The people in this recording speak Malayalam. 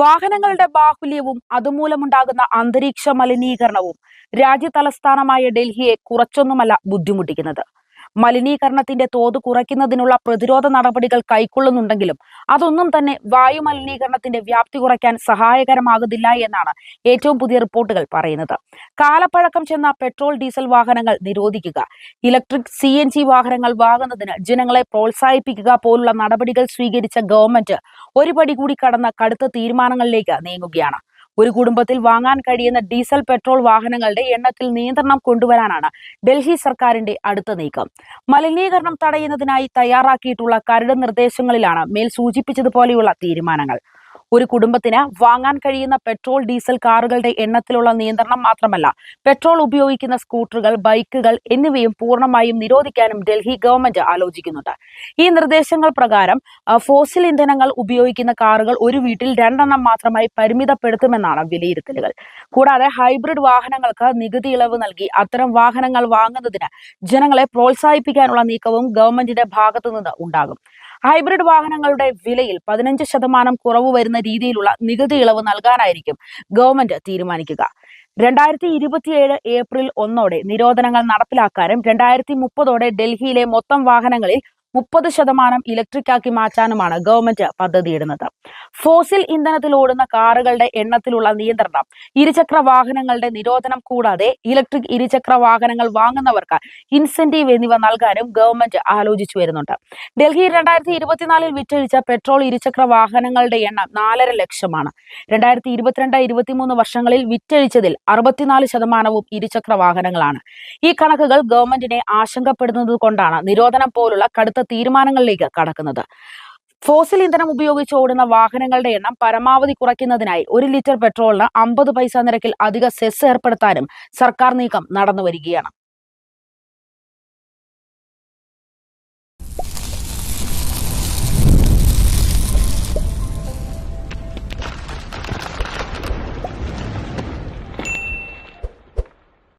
വാഹനങ്ങളുടെ ബാഹുല്യവും അതുമൂലമുണ്ടാകുന്ന അന്തരീക്ഷ മലിനീകരണവും രാജ്യ തലസ്ഥാനമായ ഡൽഹിയെ കുറച്ചൊന്നുമല്ല ബുദ്ധിമുട്ടിക്കുന്നത്. മലിനീകരണത്തിന്റെ തോത് കുറയ്ക്കുന്നതിനുള്ള പ്രതിരോധ നടപടികൾ കൈക്കൊള്ളുന്നുണ്ടെങ്കിലും അതൊന്നും തന്നെ വായു മലിനീകരണത്തിന്റെ വ്യാപ്തി കുറയ്ക്കാൻ സഹായകരമാകുന്നില്ല എന്നാണ് ഏറ്റവും പുതിയ റിപ്പോർട്ടുകൾ പറയുന്നത്. കാലപ്പഴക്കം ചെന്ന പെട്രോൾ ഡീസൽ വാഹനങ്ങൾ നിരോധിക്കുക. ഇലക്ട്രിക് സി എൻ ജി വാഹനങ്ങൾ വാങ്ങുന്നതിന് ജനങ്ങളെ പ്രോത്സാഹിപ്പിക്കുക പോലുള്ള നടപടികൾ സ്വീകരിച്ച ഗവൺമെന്റ് ഒരു പടി കൂടി കടന്ന കടുത്ത തീരുമാനങ്ങളിലേക്ക് നീങ്ങുകയാണ്. ഒരു കുടുംബത്തിൽ വാങ്ങാൻ കഴിയുന്ന ഡീസൽ പെട്രോൾ വാഹനങ്ങളുടെ എണ്ണത്തിൽ നിയന്ത്രണം കൊണ്ടുവരാനാണ് ഡൽഹി സർക്കാരിന്റെ അടുത്ത നീക്കം. മലിനീകരണം തടയുന്നതിനായി തയ്യാറാക്കിയിട്ടുള്ള കരട് നിർദ്ദേശങ്ങളിലാണ് മേൽ സൂചിപ്പിച്ചതുപോലെയുള്ള തീരുമാനങ്ങൾ. ഒരു കുടുംബത്തിന് വാങ്ങാൻ കഴിയുന്ന പെട്രോൾ ഡീസൽ കാറുകളുടെ എണ്ണത്തിലുള്ള നിയന്ത്രണം മാത്രമല്ല പെട്രോൾ ഉപയോഗിക്കുന്ന സ്കൂട്ടറുകൾ ബൈക്കുകൾ എന്നിവയും പൂർണമായും നിരോധിക്കാനും ഡൽഹി ഗവൺമെന്റ് ആലോചിക്കുന്നുണ്ട്. ഈ നിർദ്ദേശങ്ങൾ പ്രകാരം ഫോസിൽ ഇന്ധനങ്ങൾ ഉപയോഗിക്കുന്ന കാറുകൾ ഒരു വീട്ടിൽ രണ്ടെണ്ണം മാത്രമായി പരിമിതപ്പെടുത്തുമെന്നാണ് വിലയിരുത്തലുകൾ. കൂടാതെ ഹൈബ്രിഡ് വാഹനങ്ങൾക്ക് നികുതി ഇളവ് നൽകി അത്തരം വാഹനങ്ങൾ വാങ്ങുന്നതിന് ജനങ്ങളെ പ്രോത്സാഹിപ്പിക്കാനുള്ള നീക്കവും ഗവൺമെന്റിന്റെ ഭാഗത്തു നിന്ന് ഉണ്ടാകും. ഹൈബ്രിഡ് വാഹനങ്ങളുടെ വിലയിൽ പതിനഞ്ച് ശതമാനം കുറവ് വരുന്ന രീതിയിലുള്ള നികുതി ഇളവ് നൽകാനായിരിക്കും ഗവൺമെന്റ് തീരുമാനിക്കുക. രണ്ടായിരത്തി ഇരുപത്തിയേഴ് ഏപ്രിൽ ഒന്നോടെ നിരോധനങ്ങൾ നടപ്പിലാക്കാനും രണ്ടായിരത്തി മുപ്പതോടെ ഡൽഹിയിലെ മൊത്തം വാഹനങ്ങളിൽ മുപ്പത് ശതമാനം ഇലക്ട്രിക് ആക്കി മാറ്റാനുമാണ് ഗവൺമെന്റ് പദ്ധതിയിടുന്നത്. ഫോസിൽ ഇന്ധനത്തിൽ ഓടുന്ന കാറുകളുടെ എണ്ണത്തിലുള്ള നിയന്ത്രണം ഇരുചക്ര വാഹനങ്ങളുടെ നിരോധനം കൂടാതെ ഇലക്ട്രിക് ഇരുചക്ര വാഹനങ്ങൾ വാങ്ങുന്നവർക്ക് ഇൻസെന്റീവ് എന്നിവ നൽകാനും ഗവൺമെന്റ് ആലോചിച്ചു വരുന്നുണ്ട്. ഡൽഹി രണ്ടായിരത്തി ഇരുപത്തിനാലിൽ വിറ്റഴിച്ച പെട്രോൾ ഇരുചക്ര വാഹനങ്ങളുടെ എണ്ണം നാലര ലക്ഷമാണ്. രണ്ടായിരത്തി ഇരുപത്തിരണ്ട് ഇരുപത്തിമൂന്ന് വർഷങ്ങളിൽ വിറ്റഴിച്ചതിൽ അറുപത്തിനാല് ശതമാനവും ഇരുചക്ര വാഹനങ്ങളാണ്. ഈ കണക്കുകൾ ഗവൺമെന്റിനെ ആശങ്കപ്പെടുന്നത് കൊണ്ടാണ് നിരോധനം പോലുള്ള കടുത്ത തീരുമാനങ്ങളിലേക്ക് കടക്കുന്നത്. ഫോസിൽ ഇന്ധനം ഉപയോഗിച്ച് ഓടുന്ന വാഹനങ്ങളുടെ എണ്ണം പരമാവധി കുറയ്ക്കുന്നതിനായി ഒരു ലിറ്റർ പെട്രോളിന് അമ്പത് പൈസ നിരക്കിൽ അധിക സെസ് ഏർപ്പെടുത്താനും സർക്കാർ നീക്കം നടന്നു വരികയാണ്